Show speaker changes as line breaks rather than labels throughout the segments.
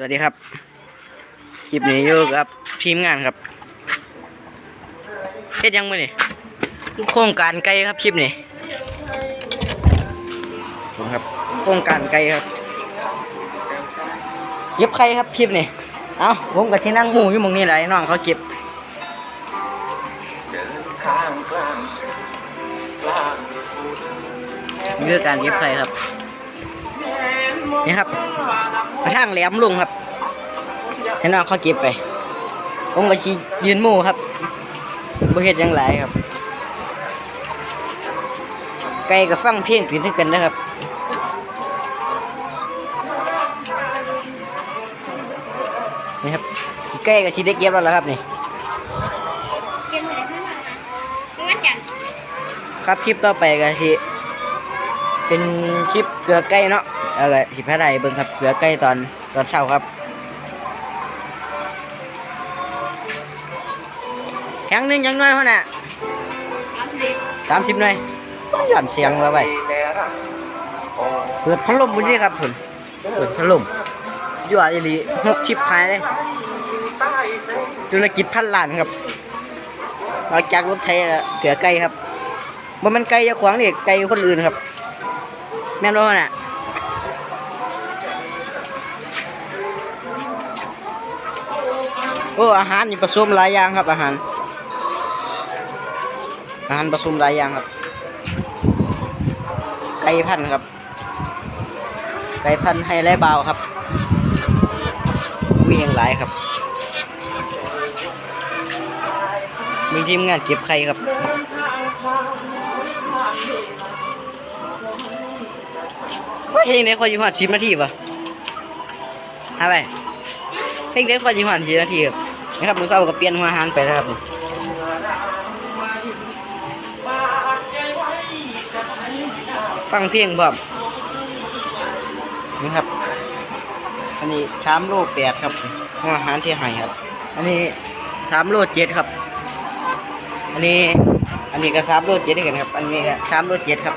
สวัสดีครับ คลิปนี้อยู่กับทีมงานครับเฮ็ดยังมือนี่โครงการไกลครับคลิปนี้ผมครับโครงการไกลครับเก็บใครครับคลิปนี้เอ้าผมกับที่นั่งหมู่อยู่หมองนี้แหละไอ้น้องเขาเก็บนี่คือการเก็บใครครับ นี่ครับกระทั่งแหลมลุงครับให้น้องเขาเก็บไปผมก็ชียืนมู่ครับบ่เฮ็ดยังหลครับ ไก่กับฟังเพลงตื่นกันนะครับนี่ครับไก่กับชีได้เก็บแล้วล่ะครับนี่
เก็บเหลังนะงั้น
ครับคลิปต่อไปก็สิเป็นคลิปเกลือไก่เนาะ อาละสิพาได้เบิ่งครับเกลือไก่ตอนตอนเช้าครับแข็งหนึงยังน้อยเท่าน่ะ
สา
มสิบหน่อยหย่อนเสียงไว้ไปเปิดพัดลมบุญนี่ครับผมเปิดพัดลมสุดยอดอีหลีหกชิปหายเลยธุรกิจพันล้านครับนอกจากรถไทยก็เกือไก่ครับบ่แมันไก่จะขวางนี่ไก่คนอื่นครับ แม่นบ่น่ะ โอ้อาหารนี่ผสมหลายอย่างครับอาหาร อาหารผสมหลายอย่างครับ ไก่พันธุ์ครับ ไก่พันธุ์ไฮไลท์บาวครับมีอย่างหลายครับ มีทีมงานเก็บไข่ครับว่าเพลงนี้คนอยู่หัดสิบนาทีป่ะฮะไปเพลงนี้คนอยู่หัดสิบนาทีครับ นะครับมือเศร้าก็เปลี่ยนหัวอาหารไปแล้วครับฟังเพลงแบบนี่ครับ อันนี้ชามโลแปดครับหัวอาหารที่ให้ครับ อันนี้สามโลเจ็ดครับ อันนี้ อันนี้ก็สามโลเจ็ดด้วยกันครับ อันนี้ก็สามโลเจ็ดครับ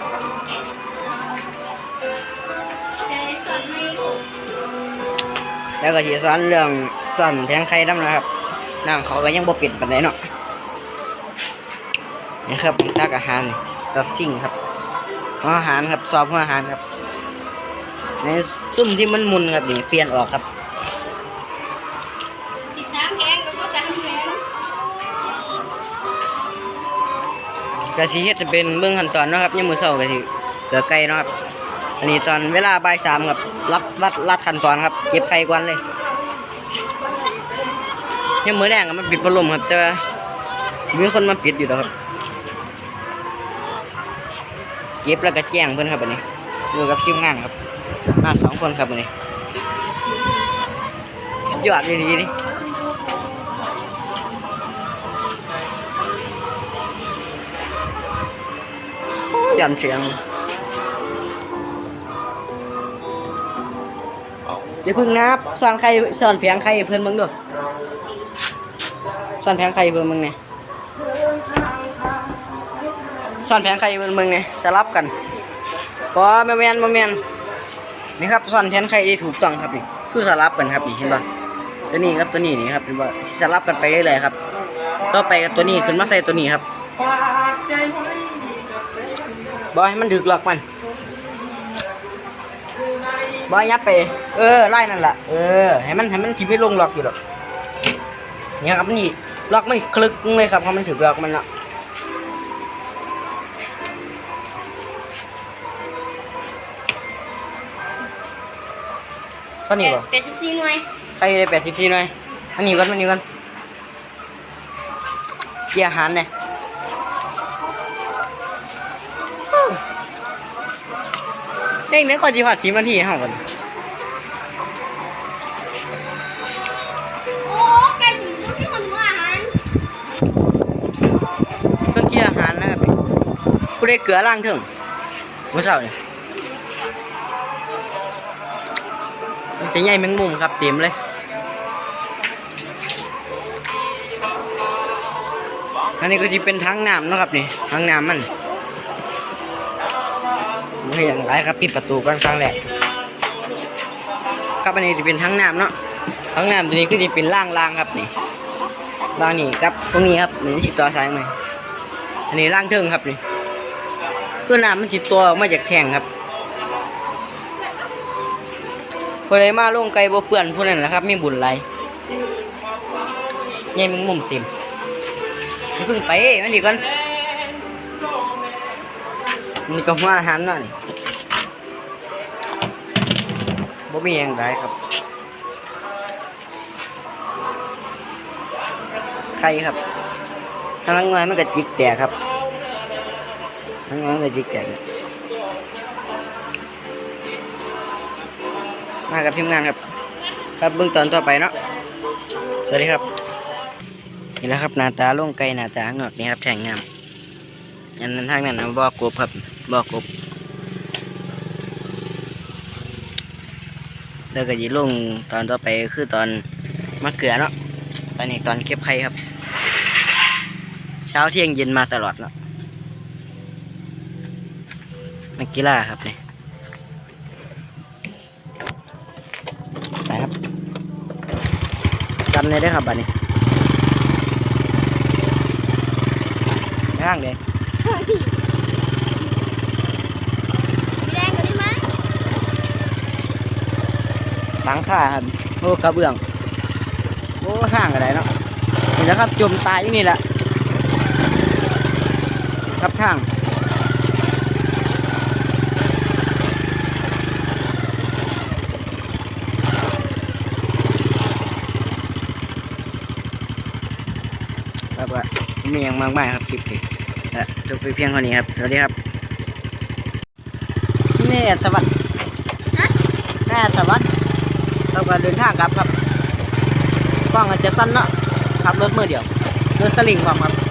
แล้
วก็ที่สอนเรื่องสอนแทงไข่น้ำนะครับ นั่งเขาก็ยังบ่เปลี่ยนปันไดเนาะนี่ครับตักอาหารตัดสิ่งครับหัวอาหารครับสอบหัวอาหารครับ ในซุ่มที่มันมุนครับนี่เปลี่ยนออกครับ
สิบสามแพงกับพวกสามแพง
กะสิเฮ็ดจะเป็นเบื้องขั้นตอนเนาะครับยังมือเช้ากะสิเกลือไก่เนาะครับอันนี้ตอนเวลาบ่ายสามครับรัดรัดรัดขั้นตอนครับ เก็บไข่ก่อนเลย ยังมือแรงอะมันปิดพัดลมครับแต่ว่ามีคนมาปิดอยู่แล้วครับเก็บแล้วก็แจ้งเพื่อนครับอันนี้อยู่กับทีมงานครับมาสองคนครับอันนี้สุดยอดเลยดีดิยันเสียงเดี๋ยวพึ่งนับซ่อนใครซ่อนเพียงใครเพื่อนมึงดู ซ่อนแพงใครเพื่อนมึงเนี่ยซ่อนแพงใครเพื่อนมึงเนี่ยสลับกันปอแมแมนแมแมนนี่ครับซ่อนแผนใครที่ถูกต้องครับนี่คือสลับกันครับนี่เห็นป่ะตัวนี้ครับตัวนี้นี่ครับเห็นป่ะสลับกันไปเรื่อยๆครับต่อไปกับตัวนี้ขึ้นมาใส่ตัวนี้ครับบอยให้มันถึกหลอกมันบอยยับไป เออไล่นั่นแหละเออให้มันให้มันชีวิตลงหลอกอยู่หรอก เนี่ยครับนี่ล็อกมันคลึกเลยครับเพราะมันถึกหลอกมันละเท่านี้ป่ะ
แต่สิบสี่หน่วย
ใครได้แปดสิบทีหน่อยอันนี้ก่อนอันนี้ก่อนเกี่ยอาหารเนี่ยเด็กเนี่ยก่อนจีพัดสิบนาทีห้าก่อน
อง
เกี่ยอาหารนะครับกูได้เกลือล่างถึงมื่อเช้าเนี่ยมันจะใหญ่แมงมุมครับเต็มเลยอันนี้ก็จะเป็นทั้งน้ำนะครับนี่ทั้งน้ำมันไม่อย่างไรครับปิดประตูก่อนครั้งแรกครับอันนี้จะเป็นทั้งน้ำเนาะห้งน้ำตัวนี้คือจะเป็นล่างล่างครับนี่ล่างนี่ครับตรงนี้ครับนี่จิตตัวซ้ายมือ อันนี้ล่างเทิงครับนี่คือน้ำมันจิตตัวมาจากแทงครับคนใดมาลงไกลบ่เปื่อนผู้นั้นแหละครับ มีบุญไรเงี้ยมึงมุมเต็มเพิ่งไปมันดีก่อนนี่ก็หัวอาหารเนาะนี่บ่มีอย่างไรครับไข่ครับ ทางงานมันก็จิกแตกครับทางงานมันก็จิกแตกมากับทีมงานครับ ครับเบื้องตอนต่อไปเนาะสวัสดีครับนี่แหละครับหน้าตาล่งไก่หน้าตาข้างอกนี่ครับแทงน้ำอันนั้นทางนั้นนะบ่อกบครับบ่อกบแล้วก็ยีลงตอนต่อไปคือตอนมะเขือเนาะตอนนี้ตอนเก็บไข่ครับ เช้าเที่ยงเย็นมาตลอดเนาะนักกีฬาครับนี่ไปครับจำเลยได้อครับบัดนี้ย่างเลย
แรงกว่านี้ไหม
ตังค่าครับโอ้กระเบื้อง โอ้ห่างอะไรเนาะนี่แหล้วครับจมตายอยู่นี่แหละ ครับทางครับว่ามีอย่างมากมายครับคลิปนี้และจบไปเพียงเท่านี้ครับ สวัสดีครับนี่สวัสดี
ฮะ
แม่สวัสดีเราก็เดินทางกลับครับกล้องอาจจะสั้นเนาะขับรถมือเดียวเดินสลิงความครับครับ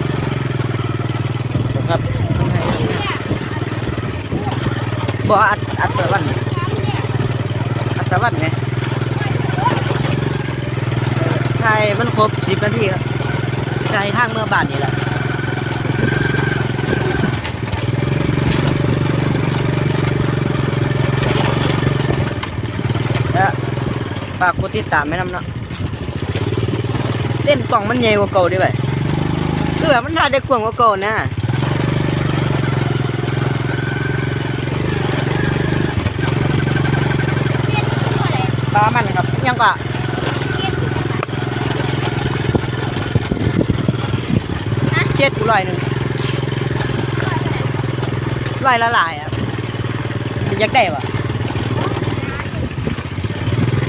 บ่อัดอัดสวัสดีอัดสวัสดีไงใช่มันครบสิบนาทีครับใช่ทางเมื่อบานนี่แหละแล้วฝากกดติดตามไม่นำเนาะเล่นกล่องมันใหญ่กว่าเก่าดิไปคือแบบมันน่าจะกว้างกว่าเก่านะ
เรียนชื่อ อะไร
ปลามันครับยังกว่า
เรียนชื่อร
เจ็ดกูร้อยหนึ่งร้อยละหลายอะมันยากได้ปะ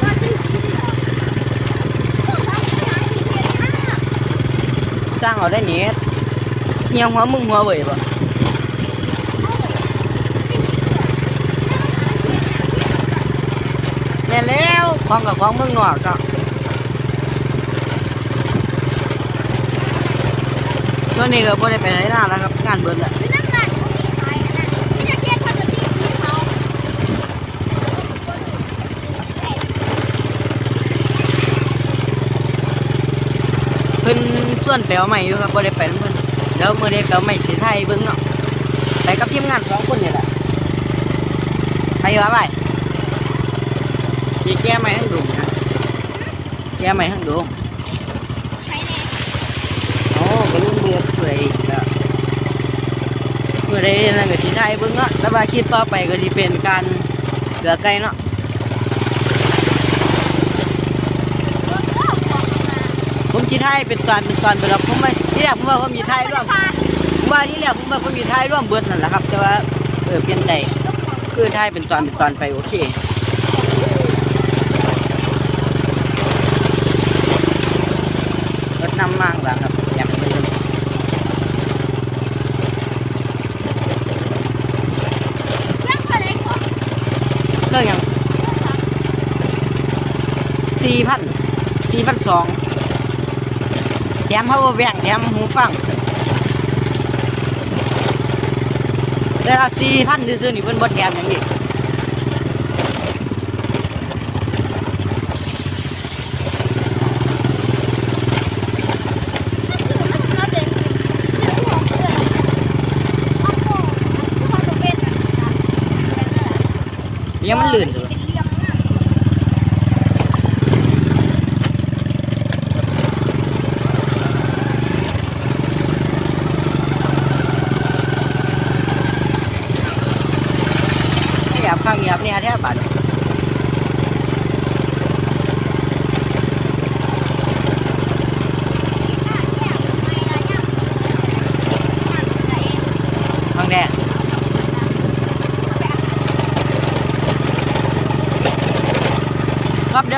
ก็ชื่อชื่อเหรอโอ้ต้องใช้เรียนมาก
สร้างเอาได้เนี้ยเฮียหัวมึงหัวเว่ยปะแม่นแล้ว ของกับของเมืองนอกเนาะตัวนี้ก็บ่ได้ไปไหนนานแล้วครับงานเบิดแล้ว
คือนั่งงานของมีขายนะที่จะเรียนพาสติที่เขา
เพิ่นส่วนแปลวใหม่อยู่ครับบ่ได้ไปนเพิ่นเดี๋ยวมื้อนี้แปลวใหม่สิไทยเบิ่งเนาะไปกับทีมงานสองคนนี่แหละไปว่าไป สิแก้ใหม่ทั้งดุมนะแก้ใหม่ทั้งดุม
ใช้แน่
โอ้ก็รุ่นเบือเปื่อยอีกแล้วมื้อใดนั่นก็สิไทยเบิ่งเนาะแต่ว่าคลิปต่อไปก็สิเป็นการเหลือไก่เนาะผมสิไทยเป็นตอนเป็นตอนไปแล้วผมไม่ที่แรกผมว่าผมมีไทยร่วมว่าที่แรกผมว่าผมมีไทยร่วมเบิดนั่นแหละครับ แต่ว่าเออเปลี่ยนใจคือไทยเป็นตอนเป็นตอนไปโอเค รถนำมากแล้วครับอยากไปเลย
เรื่องอะไรก่อน
เรื่องหยังสี่พันสี่พันสองแถม power bank แถมหูฟังแต่ละสี่พันซื้อๆนี่เพิ่นบ่แถมอย่างนี้
คือมันเราเดินซื้อของเลยเอาของคือของตัวเป็นนะเป็นอะไร
ยังมันลื่นอยู่
เป็นเลี้ยงนะ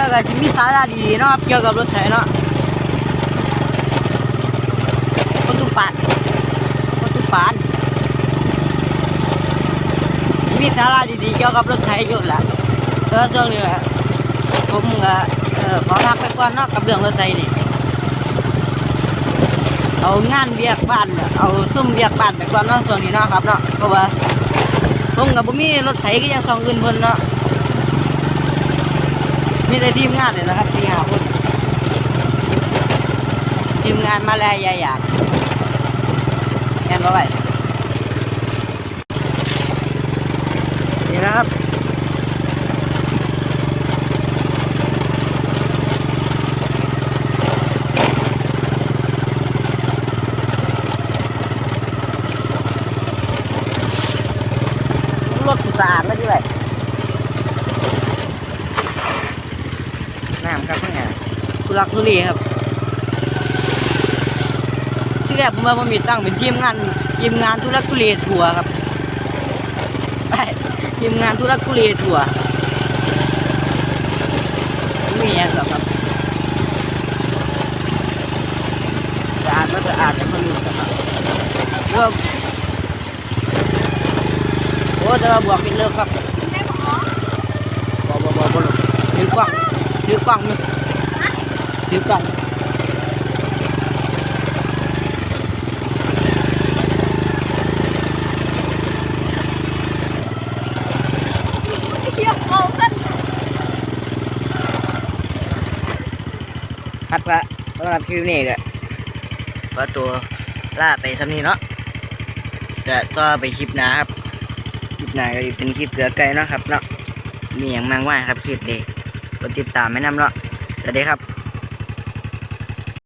อก็มีสาระดีๆเนาะครับเกี่ยวกับรถไถเนาะคนตุปานคนตุปานมีสาระดีๆเกี่ยวกับรถไถอยู่แหละเออช่วงนี้อะผมก็ขอพักไปก่อนเนาะกับเรื่องรถไถนี่เอางานเบียกบ้านเอาซุ่มเบียกบ้านไปก่อนเนาะช่วงนี้เนาะครับเนาะเพราะว่าผมกับผมมีรถไถก็ยังสองอื่นเพิ่นเนาะ มีแต่ทีมงานเลยนะครับที่หาคนทีมงานมาแลยายอยากแอนบ่ไหวนี่นะครับรถกูสะอาดแล้วด้วย น้ำครับเพื่อนทุลักทุเลครับ ที่แรกผมว่ามันมีตั้งเป็นทีมงานทีมงานทุลักทุเลทัวร์ครับไปทีมงานทุลักทุเลทัวร์ไม่มีอย่างหรอกครับสะอาดก็สะอาดแต่คนรู้ครับก็โอ้จะมาบวกเป็นเลิกครับ
แม่หมอ
บอกบอกบอกบอกถือกล้อง ถือกล้องนี่ถือกล้อง
เชี่ยเอากัน
ครับก็สำหรับคลิปนี้ก็ขอตัวล่าไปสำนี้เนาะจะต่อไปคลิปหน้าครับ คลิปหน้าก็เป็นคลิปเกลือไก่เนาะครับเนาะมีอย่างมากว่าครับคลิปนี้ก ดติดตามแม่นำเนาะสวัสดีครับ